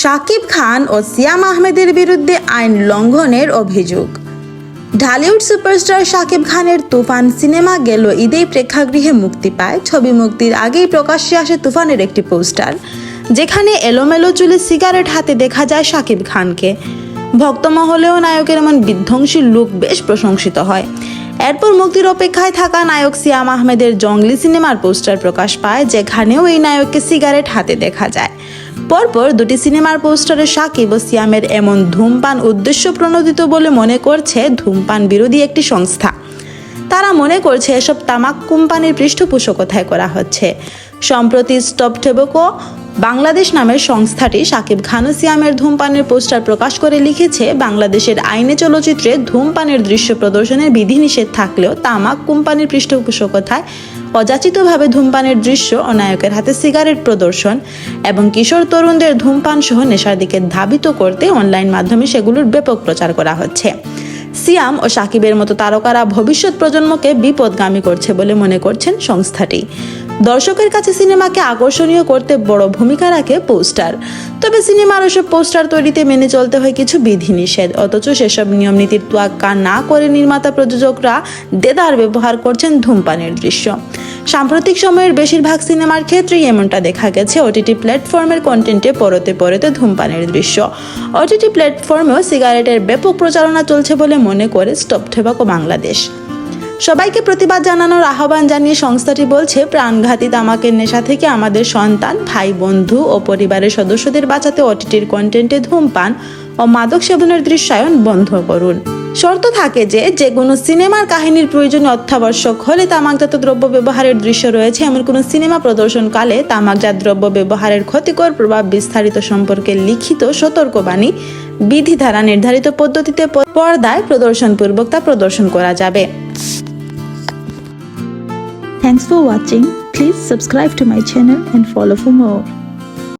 শাকিব খান ও সিয়াম আহমেদের বিরুদ্ধে আইন লঙ্ঘনের অভিযোগ। ঢালিউড সুপারস্টার শাকিব খানের তুফান সিনেমা গেল ঈদেই প্রেক্ষাগৃহে মুক্তি পায়। ছবি মুক্তির আগেই প্রকাশ্যে আসে তুফানের একটি পোস্টার, যেখানে এলোমেলো চুলে সিগারেট হাতে দেখা যায় শাকিব খানকে। ভক্তমহলেও নায়কের এমন বিধ্বংসী লুক বেশ প্রশংসিত হয়। এরপর মুক্তির অপেক্ষায় থাকা নায়ক সিয়াম আহমেদের জঙ্গলি সিনেমার পোস্টার প্রকাশ পায়, যেখানেও এই নায়ককে সিগারেট হাতে দেখা যায়। পরপর দুটি সিনেমার পোস্টারে সাকিব ও সিয়ামের এমন ধূমপান উদ্দেশ্য প্রণোদিত বলে মনে করছে ধূমপান বিরোধী একটি সংস্থা। তারা মনে করছে এসব তামাক কোম্পানির পৃষ্ঠপোষকতায় করা হচ্ছে। সম্প্রতি স্টপ টেবকো বাংলাদেশ নামের সংস্থাটি সাকিব খান সিয়ামের ধূমপানের পোস্টার প্রকাশ করে লিখেছে, বাংলাদেশের আইনে চলচ্চিত্রে ধূমপানের দৃশ্য প্রদর্শনের বিধিনিষেধ থাকলেও তামাক কোম্পানির পৃষ্ঠপোষকতায় অযাচিতভাবে ধূমপানের দৃশ্য ও নায়কের হাতে সিগারেট প্রদর্শন এবং কিশোর তরুণদের ধূমপান সহ নেশার দিকে ধাবিত করতে অনলাইন মাধ্যমে সেগুলোর ব্যাপক প্রচার করা হচ্ছে। সিয়াম ও সাকিবের মতো তারকারা ভবিষ্যৎ প্রজন্মকে বিপদগামী করছে বলে মনে করছেন সংস্থাটি। দর্শকের কাছে সিনেমাকে আকর্ষণীয় করতে বড় ভূমিকা রাখে পোস্টার। তবে সিনেমার ওসব পোস্টার তৈরিতে মেনে চলতে হয় কিছু বিধিনিষেধ। অথচ সেসব নিয়ম নীতির তোয়াক্কা না করে নির্মাতা প্রযোজকরা দেদার ব্যবহার করছেন ধূমপানের দৃশ্য। সাম্প্রতিক সময়ের বেশিরভাগ সিনেমার ক্ষেত্রেই এমনটা দেখা গেছে ওটিটি প্ল্যাটফর্মের কন্টেন্টে পরতে পরতে ধূমপানের দৃশ্য। ওটিটি প্ল্যাটফর্মেও সিগারেটের ব্যাপক প্রচারণা চলছে বলে মনে করে স্টপ ঠেবাকো বাংলাদেশ। সবাইকে প্রতিবাদ জানানোর আহ্বান জানিয়ে সংস্থাটি বলছে, প্রাণঘাতী তামাকের নেশা থেকে আমাদের সন্তান, ভাই, বন্ধু ও পরিবারের সদস্যদের বাঁচাতে ওটিটির কন্টেন্টে ধূমপান ও মাদক সেবনের দৃশ্যায়ন বন্ধ করুন। শর্ত থাকে যে যে কোনো সিনেমার কাহিনীর প্রয়োজনে অত্যাবশ্যক হলে তামাকজাত দ্রব্য ব্যবহারের দৃশ্য রয়েছে এমন কোনো সিনেমা প্রদর্শনকালে তামাকজাত দ্রব্য ব্যবহারের ক্ষতিকর প্রভাব বিস্তারিত সম্পর্কে লিখিত সতর্কবাণী বিধি দ্বারা নির্ধারিত পদ্ধতিতে পর্দায় প্রদর্শনপূর্বক তা প্রদর্শন করা যাবে Thanks for watching. Please subscribe to my channel and follow for more.